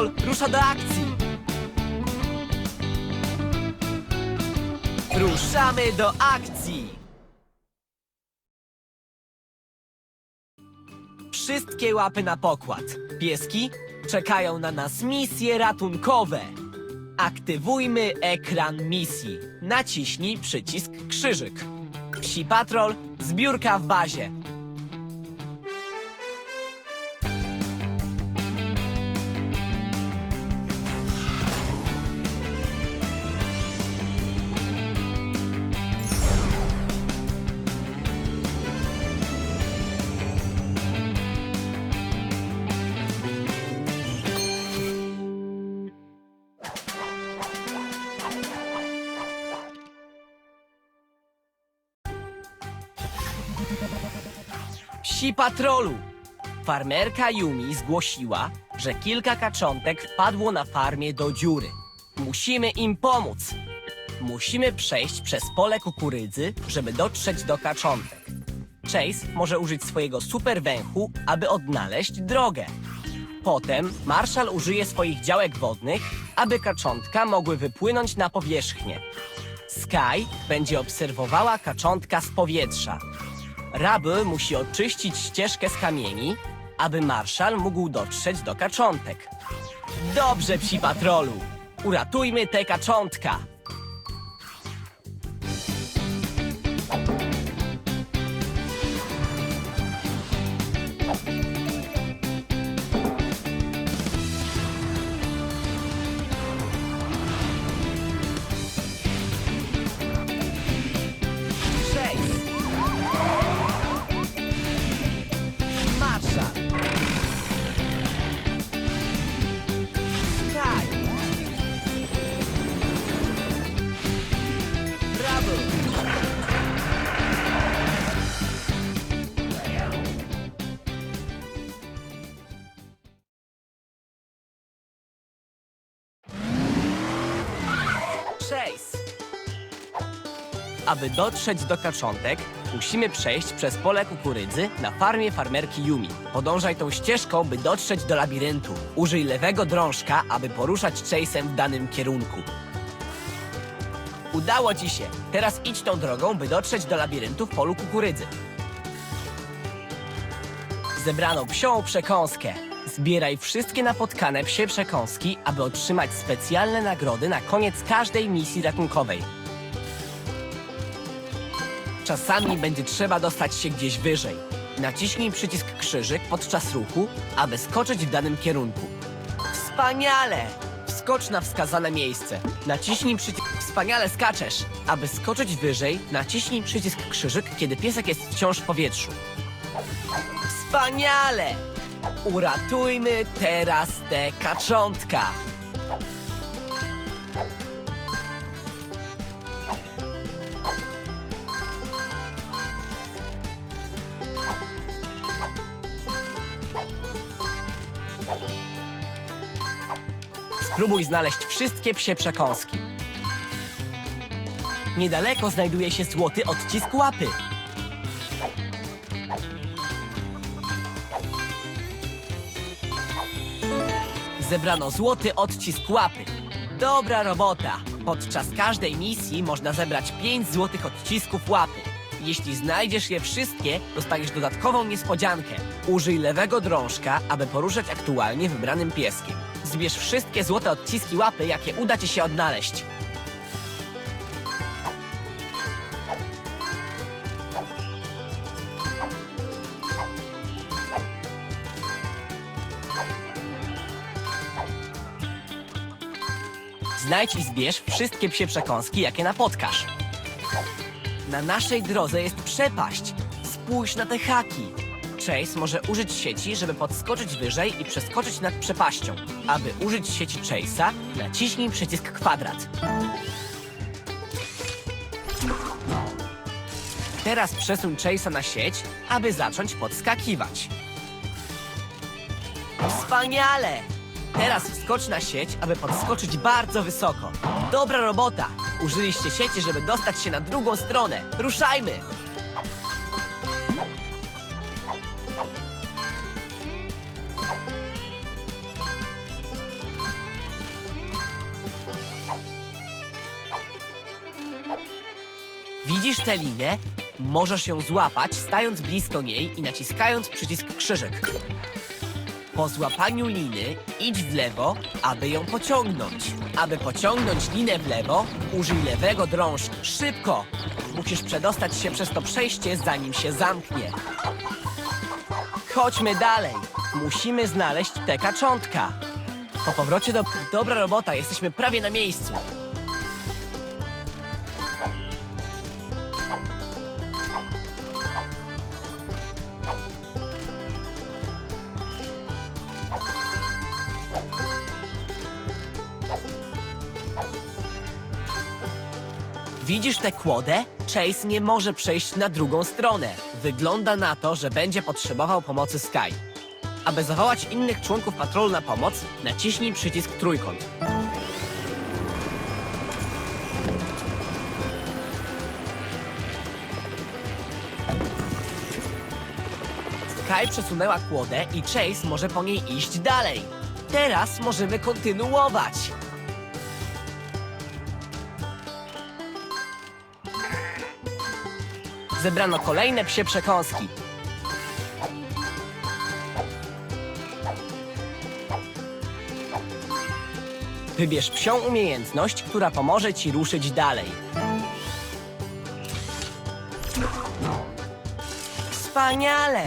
Rusza do akcji! Ruszamy do akcji! Wszystkie łapy na pokład. Pieski czekają na nas misje ratunkowe. Aktywujmy ekran misji. Naciśnij przycisk krzyżyk. Psi Patrol, zbiórka w bazie. Psi Patrolu! Farmerka Yumi zgłosiła, że kilka kaczątek wpadło na farmie do dziury. Musimy im pomóc. Musimy przejść przez pole kukurydzy, żeby dotrzeć do kaczątek. Chase może użyć swojego super węchu, aby odnaleźć drogę. Potem Marszal użyje swoich działek wodnych, aby kaczątka mogły wypłynąć na powierzchnię. Sky będzie obserwowała kaczątka z powietrza. Raby musi oczyścić ścieżkę z kamieni, aby Marszal mógł dotrzeć do kaczątek. Dobrze, psi patrolu! Uratujmy tę kaczątka! Aby dotrzeć do kaczątek, musimy przejść przez pole kukurydzy na farmie farmerki Yumi. Podążaj tą ścieżką, by dotrzeć do labiryntu. Użyj lewego drążka, aby poruszać Chase'em w danym kierunku. Udało ci się! Teraz idź tą drogą, by dotrzeć do labiryntu w polu kukurydzy. Zebrano psią przekąskę. Zbieraj wszystkie napotkane psie przekąski, aby otrzymać specjalne nagrody na koniec każdej misji ratunkowej. Czasami będzie trzeba dostać się gdzieś wyżej. Naciśnij przycisk krzyżyk podczas ruchu, aby skoczyć w danym kierunku. Wspaniale! Wskocz na wskazane miejsce. Naciśnij przycisk Wspaniale skaczesz! Aby skoczyć wyżej, naciśnij przycisk krzyżyk, kiedy piesek jest wciąż w powietrzu. Wspaniale! Uratujmy teraz tę kaczątka! Spróbuj znaleźć wszystkie psie przekąski. Niedaleko znajduje się złoty odcisk łapy. Zebrano złoty odcisk łapy. Dobra robota! Podczas każdej misji można zebrać 5 złotych odcisków łapy. Jeśli znajdziesz je wszystkie, dostaniesz dodatkową niespodziankę. Użyj lewego drążka, aby poruszać aktualnie wybranym pieskiem. Zbierz wszystkie złote odciski łapy, jakie uda ci się odnaleźć. Znajdź i zbierz wszystkie psie przekąski, jakie napotkasz. Na naszej drodze jest przepaść. Spójrz na te haki. Chase może użyć sieci, żeby podskoczyć wyżej i przeskoczyć nad przepaścią. Aby użyć sieci Chase'a, naciśnij przycisk kwadrat. Teraz przesuń Chase'a na sieć, aby zacząć podskakiwać. Wspaniale! Teraz wskocz na sieć, aby podskoczyć bardzo wysoko. Dobra robota! Użyliście sieci, żeby dostać się na drugą stronę. Ruszajmy! Widzisz tę linę? Możesz ją złapać, stając blisko niej i naciskając przycisk krzyżyk. Po złapaniu liny idź w lewo, aby ją pociągnąć. Aby pociągnąć linę w lewo, użyj lewego drążka. Szybko! Musisz przedostać się przez to przejście, zanim się zamknie. Chodźmy dalej. Musimy znaleźć te kaczątka. Po powrocie do... Dobra robota, jesteśmy prawie na miejscu. Widzisz tę kłodę? Chase nie może przejść na drugą stronę. Wygląda na to, że będzie potrzebował pomocy Sky. Aby zawołać innych członków patrolu na pomoc, naciśnij przycisk trójkąt. Sky przesunęła kłodę i Chase może po niej iść dalej. Teraz możemy kontynuować. Zebrano kolejne psie przekąski. Wybierz psią umiejętność, która pomoże ci ruszyć dalej. Wspaniale!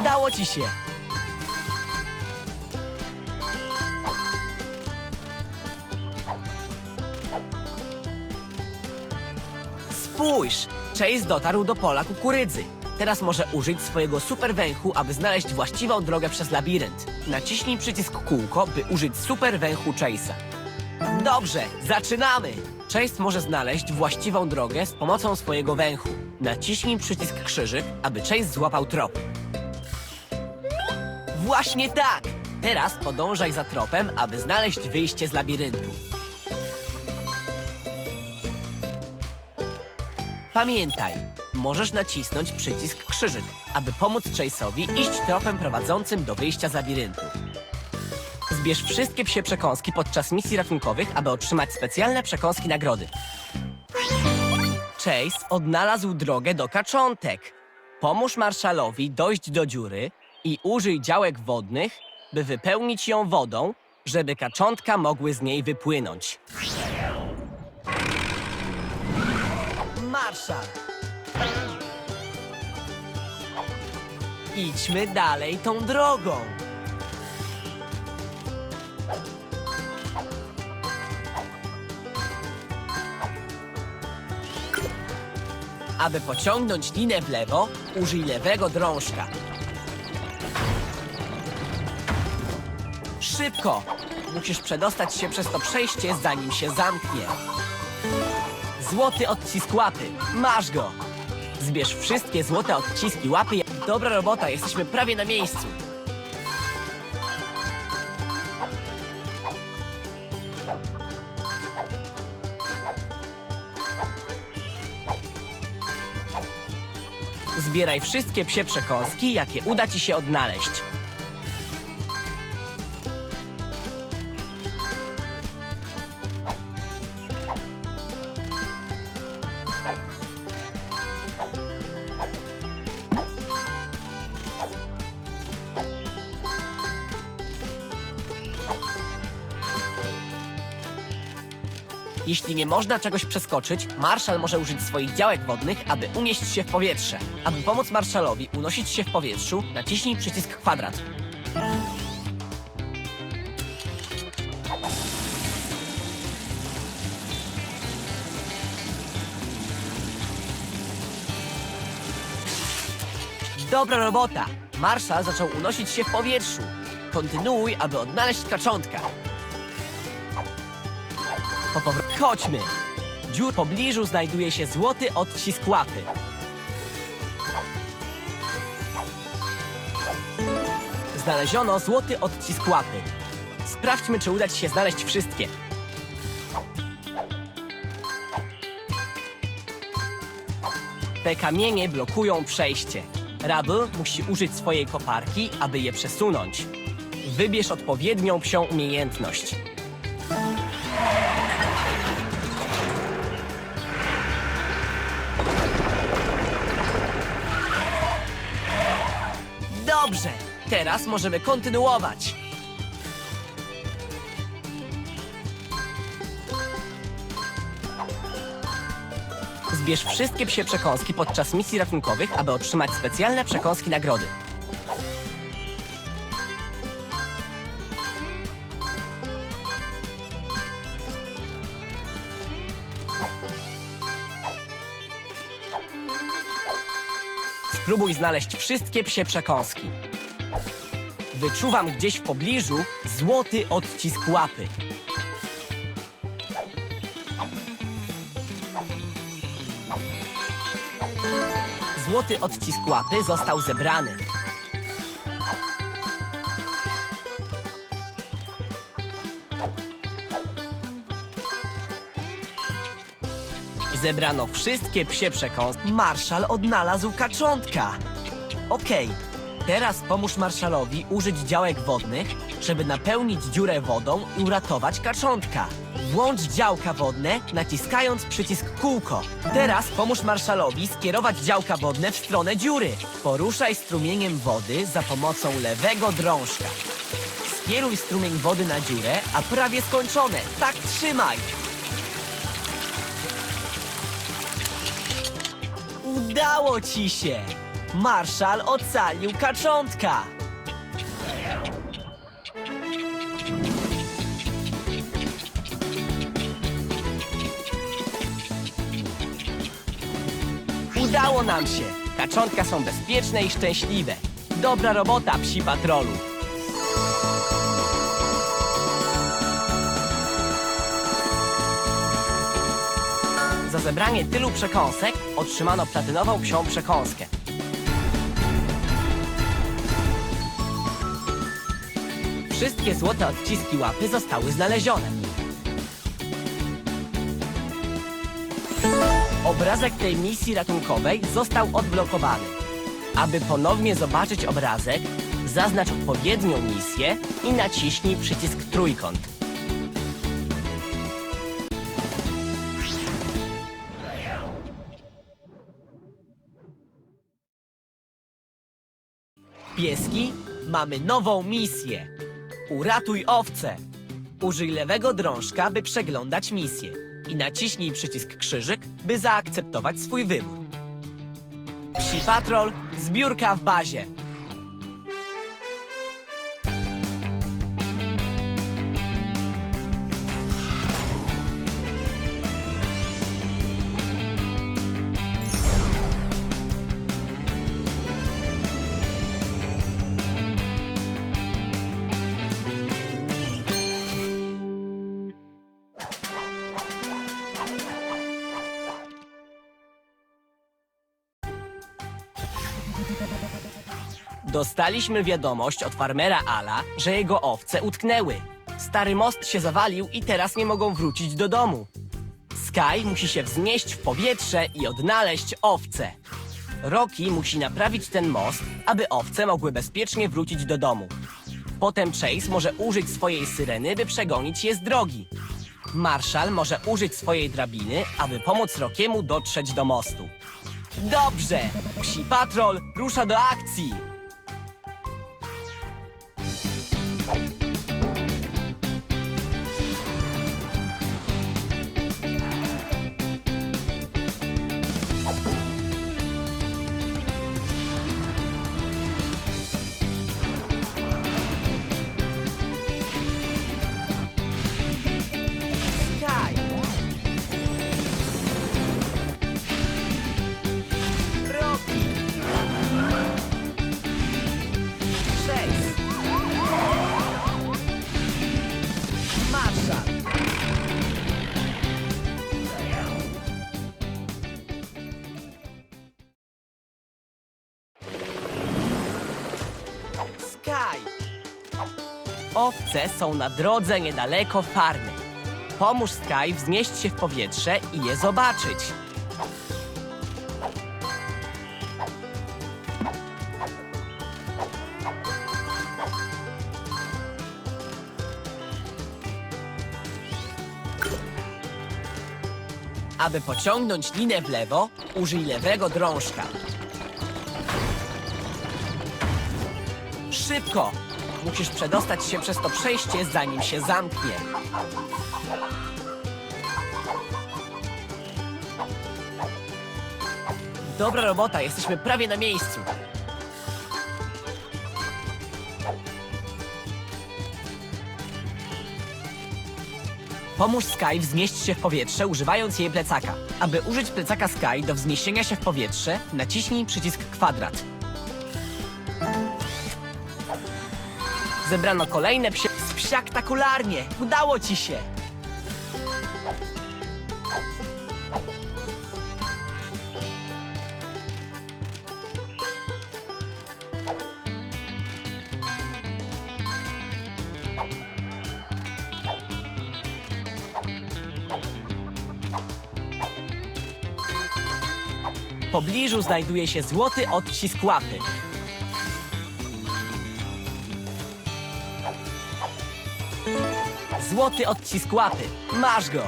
Udało ci się! Spójrz! Chase dotarł do pola kukurydzy. Teraz może użyć swojego super węchu, aby znaleźć właściwą drogę przez labirynt. Naciśnij przycisk kółko, by użyć super węchu Chase'a. Dobrze, zaczynamy! Chase może znaleźć właściwą drogę z pomocą swojego węchu. Naciśnij przycisk krzyżyk, aby Chase złapał trop. Właśnie tak! Teraz podążaj za tropem, aby znaleźć wyjście z labiryntu. Pamiętaj, możesz nacisnąć przycisk krzyżyk, aby pomóc Chase'owi iść tropem prowadzącym do wyjścia z labiryntu. Zbierz wszystkie psie przekąski podczas misji ratunkowych, aby otrzymać specjalne przekąski nagrody. Chase odnalazł drogę do kaczątek. Pomóż Marszalowi dojść do dziury i użyj działek wodnych, by wypełnić ją wodą, żeby kaczątka mogły z niej wypłynąć. Idźmy dalej tą drogą. Aby pociągnąć linę w lewo, użyj lewego drążka. Szybko! Musisz przedostać się przez to przejście, zanim się zamknie. Złoty odcisk łapy. Masz go! Zbierz wszystkie złote odciski łapy. Dobra robota, jesteśmy prawie na miejscu. Zbieraj wszystkie psie przekąski, jakie uda ci się odnaleźć. Nie można czegoś przeskoczyć, Marszal może użyć swoich działek wodnych, aby unieść się w powietrze. Aby pomóc Marszalowi unosić się w powietrzu, naciśnij przycisk kwadrat. Dobra robota! Marszal zaczął unosić się w powietrzu. Kontynuuj, aby odnaleźć kaczątka. Po powro- Chodźmy! Dziur w pobliżu znajduje się złoty odcisk łapy. Znaleziono złoty odcisk łapy. Sprawdźmy, czy uda ci się znaleźć wszystkie. Te kamienie blokują przejście. Rubble musi użyć swojej koparki, aby je przesunąć. Wybierz odpowiednią psią umiejętność. Dobrze, teraz możemy kontynuować. Zbierz wszystkie psie przekąski podczas misji ratunkowych, aby otrzymać specjalne przekąski nagrody. Spróbuj znaleźć wszystkie psie przekąski. Wyczuwam gdzieś w pobliżu złoty odcisk łapy. Złoty odcisk łapy został zebrany. Zebrano wszystkie psie przekąski. Marszal odnalazł kaczątka. Okej, teraz pomóż Marszalowi użyć działek wodnych, żeby napełnić dziurę wodą i uratować kaczątka. Włącz działka wodne, naciskając przycisk kółko. Teraz pomóż Marszalowi skierować działka wodne w stronę dziury. Poruszaj strumieniem wody za pomocą lewego drążka. Skieruj strumień wody na dziurę, a prawie skończone. Tak trzymaj! Udało ci się! Marszal ocalił kaczątka! Udało nam się! Kaczątka są bezpieczne i szczęśliwe. Dobra robota, psi patrolu! Za zebranie tylu przekąsek otrzymano platynową psią przekąskę. Wszystkie złote odciski łapy zostały znalezione. Obrazek tej misji ratunkowej został odblokowany. Aby ponownie zobaczyć obrazek, zaznacz odpowiednią misję i naciśnij przycisk trójkąt. Pieski, mamy nową misję. Uratuj owce. Użyj lewego drążka, by przeglądać misję. I naciśnij przycisk krzyżyk, by zaakceptować swój wybór. Psi Patrol, zbiórka w bazie. Dostaliśmy wiadomość od farmera Ala, że jego owce utknęły. Stary most się zawalił i teraz nie mogą wrócić do domu. Sky musi się wznieść w powietrze i odnaleźć owce. Rocky musi naprawić ten most, aby owce mogły bezpiecznie wrócić do domu. Potem Chase może użyć swojej syreny, by przegonić je z drogi. Marshall może użyć swojej drabiny, aby pomóc Rokiemu dotrzeć do mostu. Dobrze! Psi Patrol rusza do akcji! Są na drodze niedaleko farmy. Pomóż Sky wznieść się w powietrze i je zobaczyć. Aby pociągnąć linę w lewo, użyj lewego drążka. Szybko! Musisz przedostać się przez to przejście, zanim się zamknie. Dobra robota, jesteśmy prawie na miejscu. Pomóż Sky wznieść się w powietrze, używając jej plecaka. Aby użyć plecaka Sky do wzniesienia się w powietrze, naciśnij przycisk kwadrat. Zebrano kolejne psie... Spsiaktakularnie! Udało ci się! W pobliżu znajduje się złoty odcisk łapy. Złoty odcisk łapy. Masz go!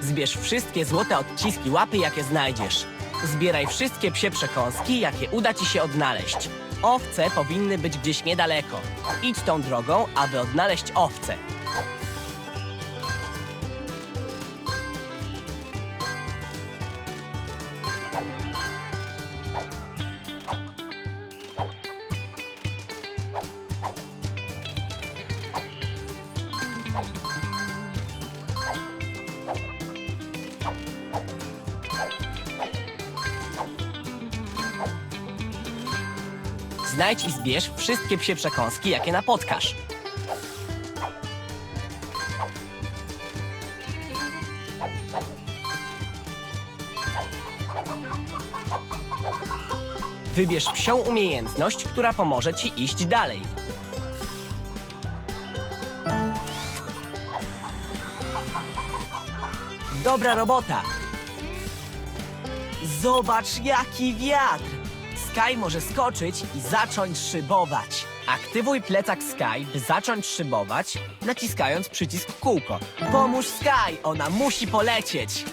Zbierz wszystkie złote odciski łapy, jakie znajdziesz. Zbieraj wszystkie psie przekąski, jakie uda ci się odnaleźć. Owce powinny być gdzieś niedaleko. Idź tą drogą, aby odnaleźć owce. Znajdź i zbierz wszystkie psie przekąski, jakie napotkasz. Wybierz psią umiejętność, która pomoże ci iść dalej. Dobra robota! Zobacz, jaki wiatr! Sky może skoczyć i zacząć szybować. Aktywuj plecak Sky, by zacząć szybować, naciskając przycisk w kółko. Pomóż Sky, ona musi polecieć!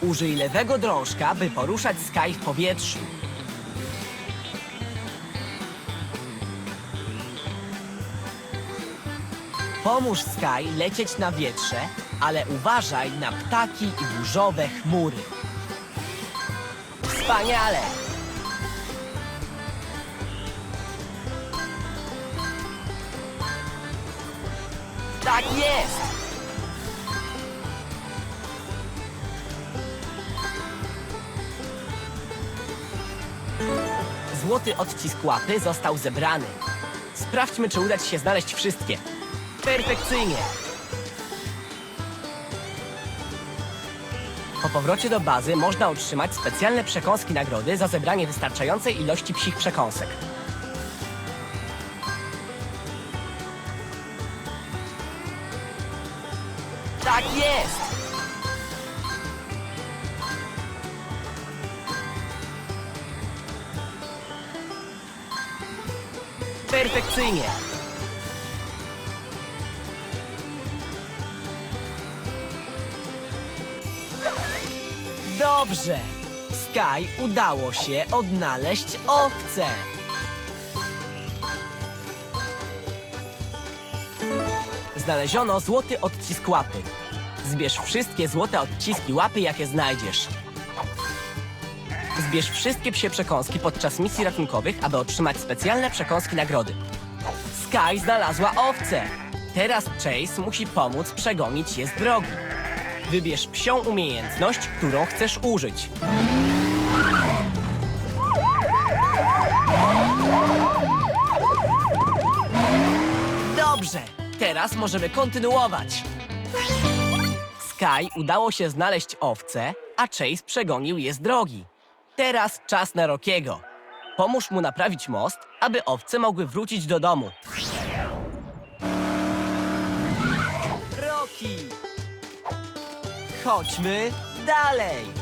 Użyj lewego drążka, by poruszać Sky w powietrzu. Pomóż Sky lecieć na wietrze, ale uważaj na ptaki i burzowe chmury. Wspaniale! Tak jest! Złoty odcisk łapy został zebrany. Sprawdźmy, czy uda ci się znaleźć wszystkie. Perfekcyjnie! Powrocie do bazy można otrzymać specjalne przekąski nagrody za zebranie wystarczającej ilości psich przekąsek. Tak jest! Perfekcyjnie! Dobrze! Sky udało się odnaleźć owce! Znaleziono złoty odcisk łapy. Zbierz wszystkie złote odciski łapy, jakie znajdziesz. Zbierz wszystkie psie przekąski podczas misji ratunkowych, aby otrzymać specjalne przekąski nagrody. Sky znalazła owce. Teraz Chase musi pomóc przegonić je z drogi. Wybierz psią umiejętność, którą chcesz użyć. Dobrze, teraz możemy kontynuować. Sky udało się znaleźć owce, a Chase przegonił je z drogi. Teraz czas na Rokiego. Pomóż mu naprawić most, aby owce mogły wrócić do domu. Chodźmy dalej!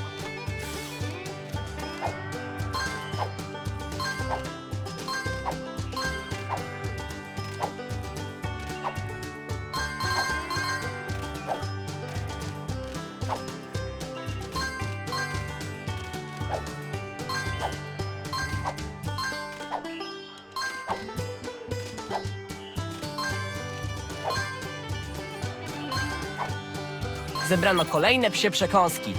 Zebrano kolejne psie przekąski.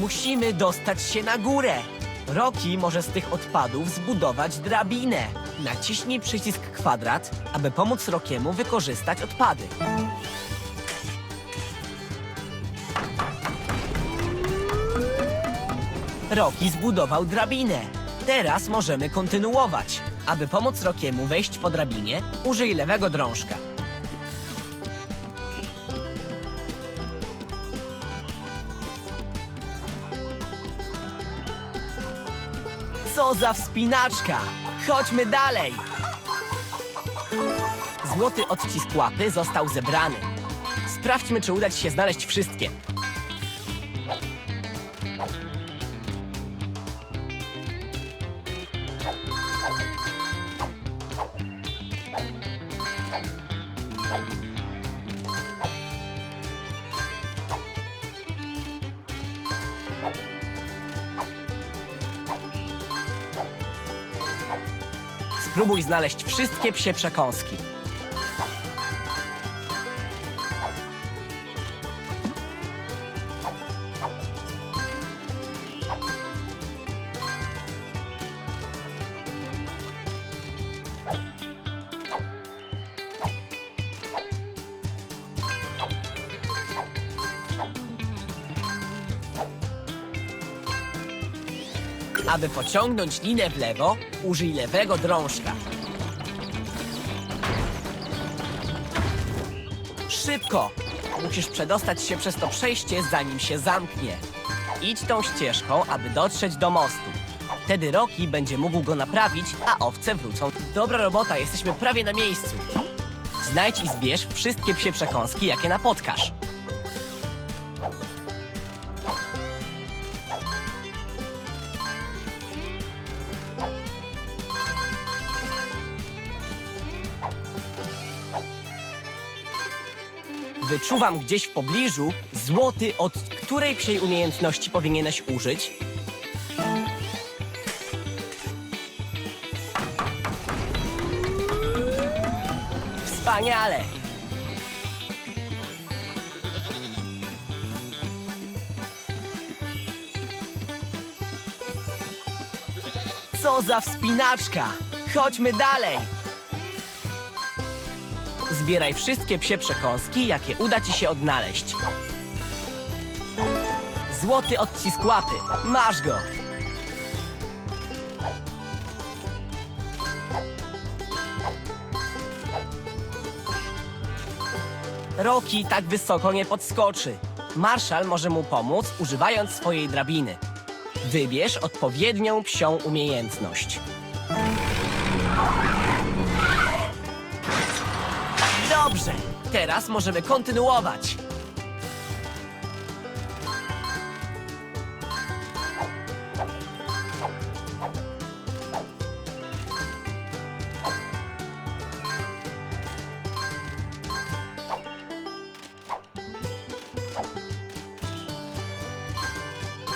Musimy dostać się na górę. Roki może z tych odpadów zbudować drabinę. Naciśnij przycisk kwadrat, aby pomóc Rokiemu wykorzystać odpady. Roki zbudował drabinę. Teraz możemy kontynuować. Aby pomóc Rokiemu wejść po drabinie, użyj lewego drążka. Co za wspinaczka! Chodźmy dalej! Złoty odcisk łapy został zebrany. Sprawdźmy, czy uda ci się znaleźć wszystkie. Spróbuj znaleźć wszystkie psie przekąski. Pociągnąć linę w lewo, użyj lewego drążka. Szybko! Musisz przedostać się przez to przejście, zanim się zamknie. Idź tą ścieżką, aby dotrzeć do mostu. Wtedy Roki będzie mógł go naprawić, a owce wrócą. Dobra robota, jesteśmy prawie na miejscu. Znajdź i zbierz wszystkie psie przekąski, jakie napotkasz. Wyczuwam gdzieś w pobliżu złoty, od której psiej umiejętności powinieneś użyć. Wspaniale! Co za wspinaczka! Chodźmy dalej! Zbieraj wszystkie psie przekąski, jakie uda ci się odnaleźć. Złoty odcisk łapy. Masz go! Roki tak wysoko nie podskoczy. Marszal może mu pomóc, używając swojej drabiny. Wybierz odpowiednią psią umiejętność. Dobrze, teraz możemy kontynuować.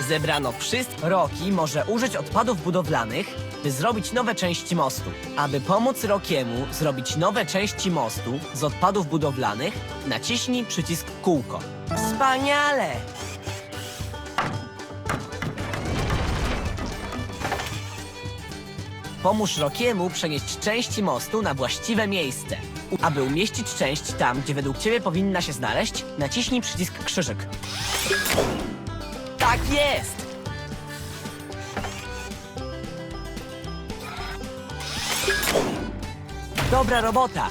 Zebrano wszystko. Roki może użyć odpadów budowlanych, by zrobić nowe części mostu. Aby pomóc Rokiemu zrobić nowe części mostu z odpadów budowlanych, naciśnij przycisk kółko. Wspaniale! Pomóż Rokiemu przenieść części mostu na właściwe miejsce. Aby umieścić część tam, gdzie według Ciebie powinna się znaleźć, naciśnij przycisk krzyżyk. Tak jest! Dobra robota!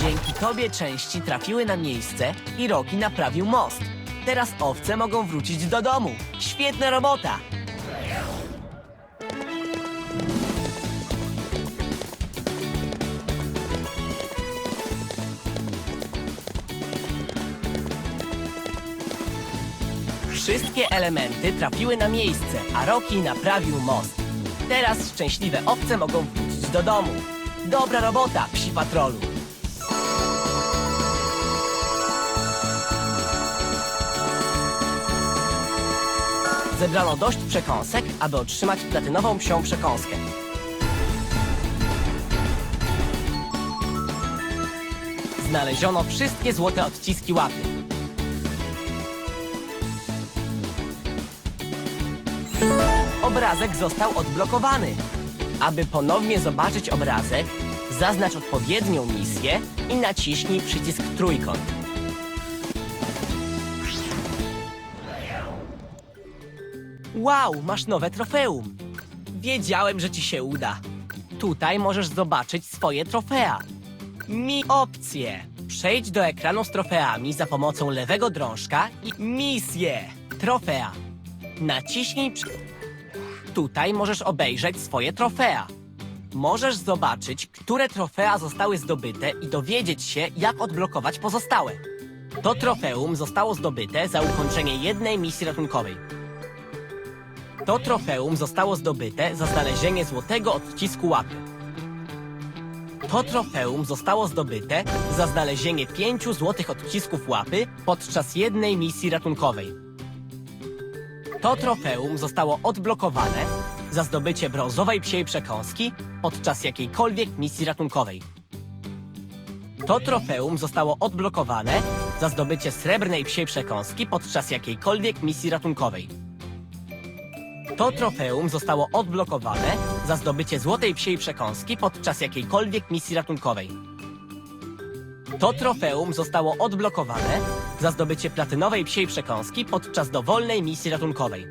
Dzięki tobie części trafiły na miejsce i Roki naprawił most. Teraz owce mogą wrócić do domu. Świetna robota! Wszystkie elementy trafiły na miejsce, a Roki naprawił most. Teraz szczęśliwe owce mogą wrócić do domu. Dobra robota, psi patrolu! Zebrano dość przekąsek, aby otrzymać platynową psią przekąskę. Znaleziono wszystkie złote odciski łapy. Obrazek został odblokowany. Aby ponownie zobaczyć obrazek, zaznacz odpowiednią misję i naciśnij przycisk trójkąt. Wow, masz nowe trofeum. Wiedziałem, że ci się uda. Tutaj możesz zobaczyć swoje trofea. Mi opcje. Przejdź do ekranu z trofeami za pomocą lewego drążka i misje. Trofea. Naciśnij przy... Tutaj możesz obejrzeć swoje trofea. Możesz zobaczyć, które trofea zostały zdobyte i dowiedzieć się, jak odblokować pozostałe. To trofeum zostało zdobyte za ukończenie jednej misji ratunkowej. To trofeum zostało zdobyte za znalezienie złotego odcisku łapy. To trofeum zostało zdobyte za znalezienie pięciu złotych odcisków łapy podczas jednej misji ratunkowej. To trofeum zostało odblokowane za zdobycie brązowej psiej przekąski podczas jakiejkolwiek misji ratunkowej. To trofeum zostało odblokowane za zdobycie srebrnej psiej przekąski podczas jakiejkolwiek misji ratunkowej. To trofeum zostało odblokowane za zdobycie złotej psiej przekąski podczas jakiejkolwiek misji ratunkowej. To trofeum zostało odblokowane za zdobycie platynowej psiej przekąski podczas dowolnej misji ratunkowej.